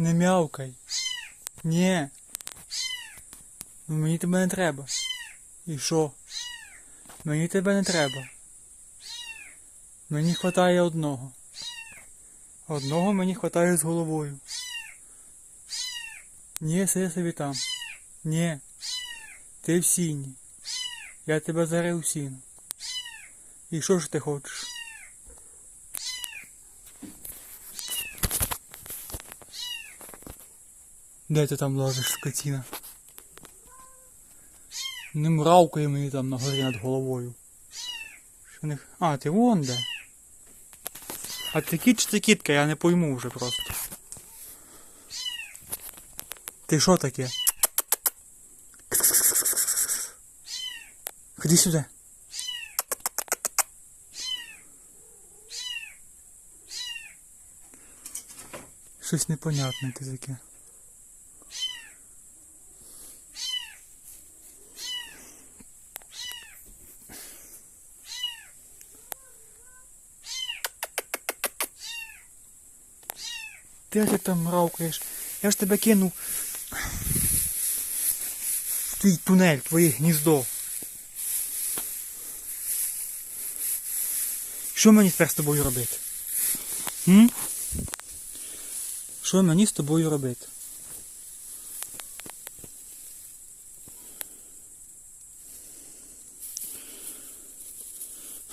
Не м'явкай. Ні. Ну, Мені тебе не треба. І що? Мені тебе не треба. Мені хватає одного. Одного мені хватає з головою. Ні, сиди собі там. Ні. Ти в сіні. Я тебе зарив в сіно. І що ж ти хочеш? Де ти там лазиш, скотіна? Не мравкає мені там на горі над головою. Що не... А, ти вон де. А ти кіт чи ти кітка, я не пойму вже просто. Ти що таке? Ходи сюди. Щось непонятне ти таке. Де ти там мравкаєш? Я ж тебе кинув в твій тунель, твоє гніздо. Що мені тепер з тобою робити? М? Що мені з тобою робити?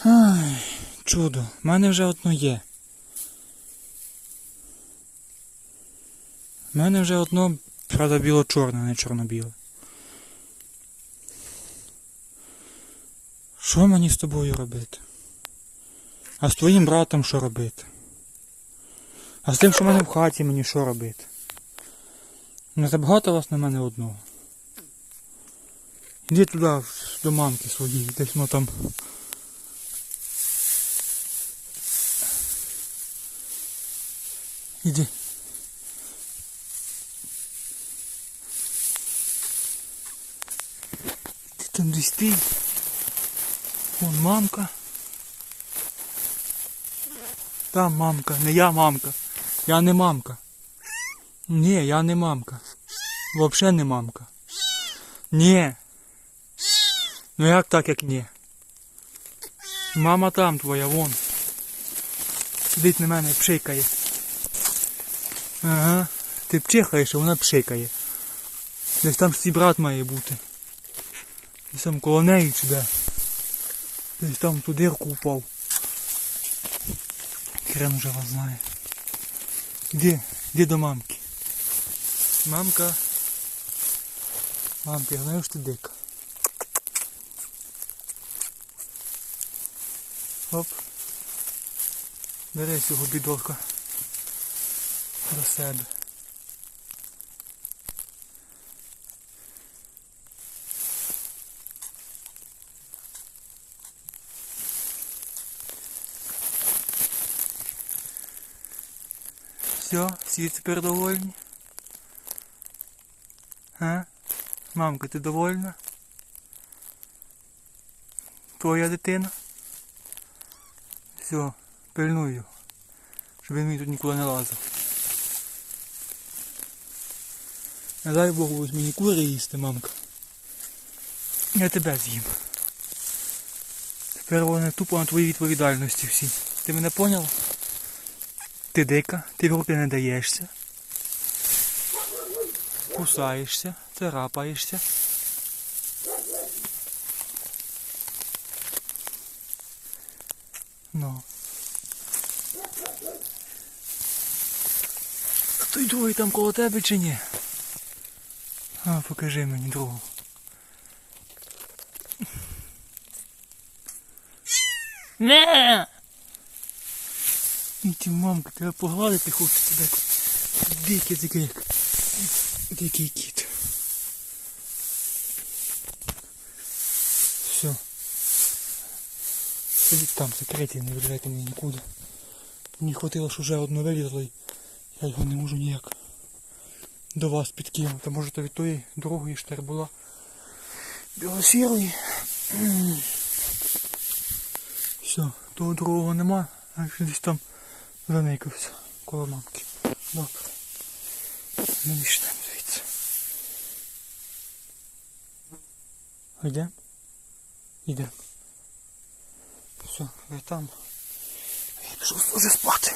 Ай, чудо, в мене вже одно є. У мене вже одно, правда, біло-чорне, не чорно-біле. Що мені з тобою робити? А з твоїм братом що робити? А з тим, що в мене в хаті мені що робити? Не забагато вас на мене одного. Іди туди, до мамки своєї, десь воно там. Іди. Там десь. Вон мамка. Там мамка, не я мамка. Я не мамка. Ні, я не мамка. Вообще не мамка. Ні. Ну як так, як ні? Мама там твоя, вон. Сидить на мене, пшикає. Ага. Ти пчихаєш, а вона пшикає. Десь там ж твій брат має бути. Десь там коло неї де. Десь там ту дирку впав. Хрен уже вас знає. Іди, іди до мамки. Мамка. Мамка, я знаю, що ти дика. Оп. Бери цього бідолка до себе. Все, всі тепер довольні? А? Мамка, ти довольна? Твоя дитина? Все, пильную щоб він мені тут нікуди не лазив. Не дай Богу, ось мені кури їсти, мамка. Я тебе з'їм. Тепер вони тупо на твоїй відповідальності всі. Ти мене поняла? Ти дика, ти в руки не даєшся. Кусаєшся, царапаєшся. Ну. Хто й другий там коло тебе чи ні? А, покажи мені другого. Не! І мамка, тебе погладити хочеться так. Дикий такий як. Дикий кіт. Все. Сидіть там, секреті, не виїжджайте мені нікуди. Мені хватило, що вже одно вилізло і я його не можу ніяк до вас підкинути. Може то від тої другої штер була білосірої. Все, того другого нема, а десь там заникався коло мамки. Добре. Ми йдемо звідси. Йдемо? Йдемо. Все, ви там. Я пішов вже спати.